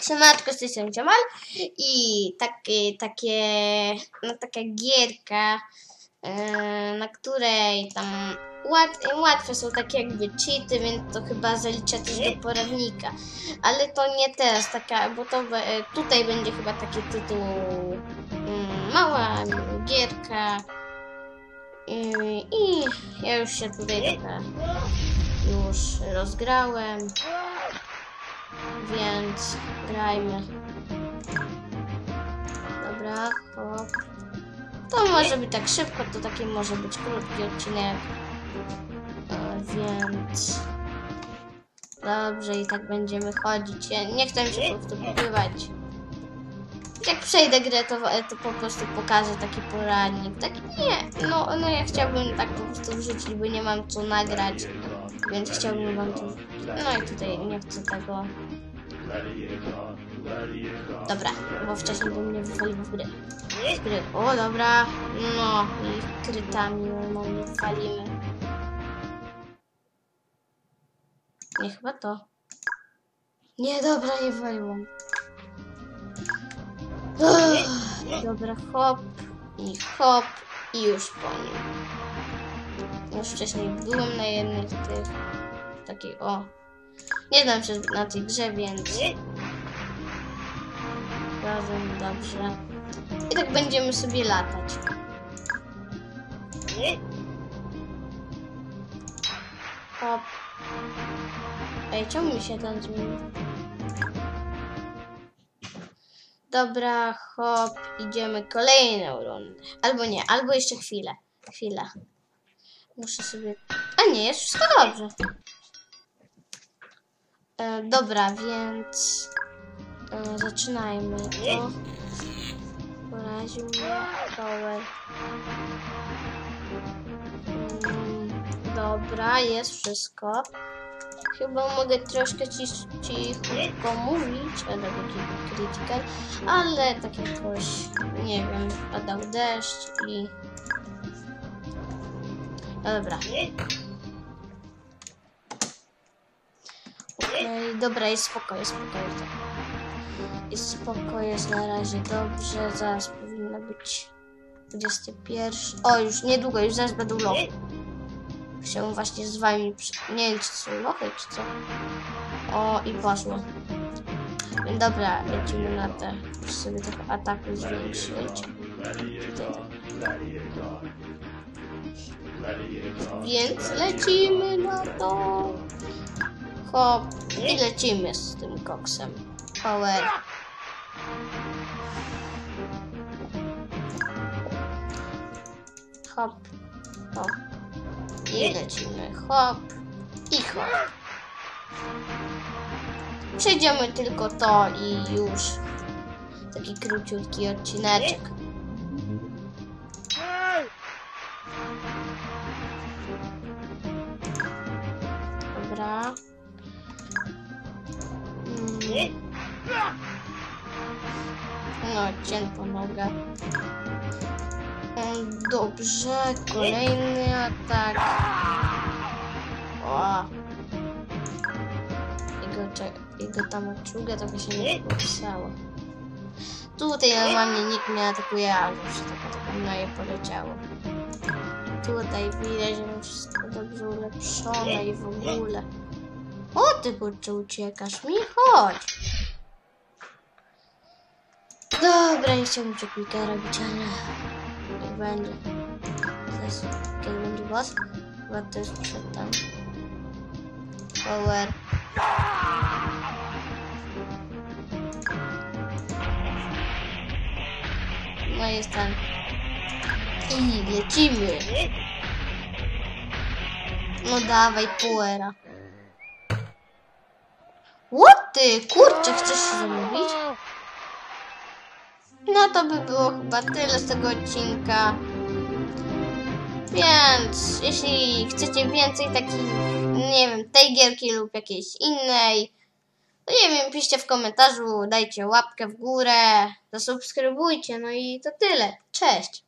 Siemanko, z strony Jamal i takie, takie, no taka gierka, e, na której tam łat, łatwe są takie jakby cheaty, więc to chyba zalicza też do poradnika, ale to nie teraz, taka, bo to e, tutaj będzie chyba taki tytuł mm, mała gierka i, i ja już się tutaj trochę już rozgrałem. Więc grajmy. Dobra, hop. To może być tak szybko, to taki może być krótki odcinek. E, więc... Dobrze, i tak będziemy chodzić. Ja nie chcę się po prostu. Jak przejdę grę, to, to po prostu pokażę taki poradnik. Tak nie, no, no ja chciałbym tak po prostu wrzucić, bo nie mam co nagrać. Więc chciałbym wam to... No i tutaj nie chcę tego... Dobra, bo wcześniej bym mnie wywalił w gry. Z gry. O, dobra. No, i krytami normalnie walimy. Nie, chyba to. Nie, dobra, nie waliłam. Dobra, hop i hop i już po nim. Już wcześniej byłem na jednej z tych takiej o. Nie dam się na tej grze, więc razem dobrze. I tak będziemy sobie latać. Hop. Ej, czemu mi się ten zmienił? Dobra, hop, idziemy kolejną rundę. Albo nie, albo jeszcze chwilę. Chwila. Muszę sobie... A nie, jest wszystko dobrze. E, dobra, więc... E, zaczynajmy. O, poraził mnie power. Mm, dobra, jest wszystko. Chyba mogę troszkę cichutko mówić, ale taki critical, ale tak jakoś, nie wiem, padał deszcz i... No dobra. Okej, dobra, jest spoko, jest spoko, jest spoko, jest na razie dobrze, zaraz powinno być 21. O, już niedługo, już zaraz będą lochy. Chciałbym właśnie z wami, nie wiem czy są lochy, czy co. O, i poszło. Dobra, lecimy na te, muszę sobie trochę ataku zwiększyć. Tak. Więc lecimy na to. Hop. I lecimy z tym koksem. Power. Hop. Hop. I lecimy. Hop. I hop. Przejdziemy tylko to i już. Taki króciutki odcineczek. Dobra. Mm. No, cięto nogę. Dobrze, kolejny atak. O. Jego, jego ta maczuga trochę się nie popisało. Tutaj normalnie nikt nie atakuje, a już taka taka mnoje poleciało. Tutaj widać, że wszystko dobrze ulepszone i w ogóle. O, ty kurczę uciekasz mi? Chodź. Dobra, nie chciałbym cię robić, ale niech będzie. Zaraz, kiedy będzie boss? Chyba to jest przed tam. Power. No jest ten. I lecimy. No dawaj, puera. What ty? Kurczę, chcesz się zamówić? No to by było chyba tyle z tego odcinka. Więc jeśli chcecie więcej takich, nie wiem, tej gierki lub jakiejś innej, to nie wiem, piszcie w komentarzu, dajcie łapkę w górę, zasubskrybujcie, no i to tyle. Cześć!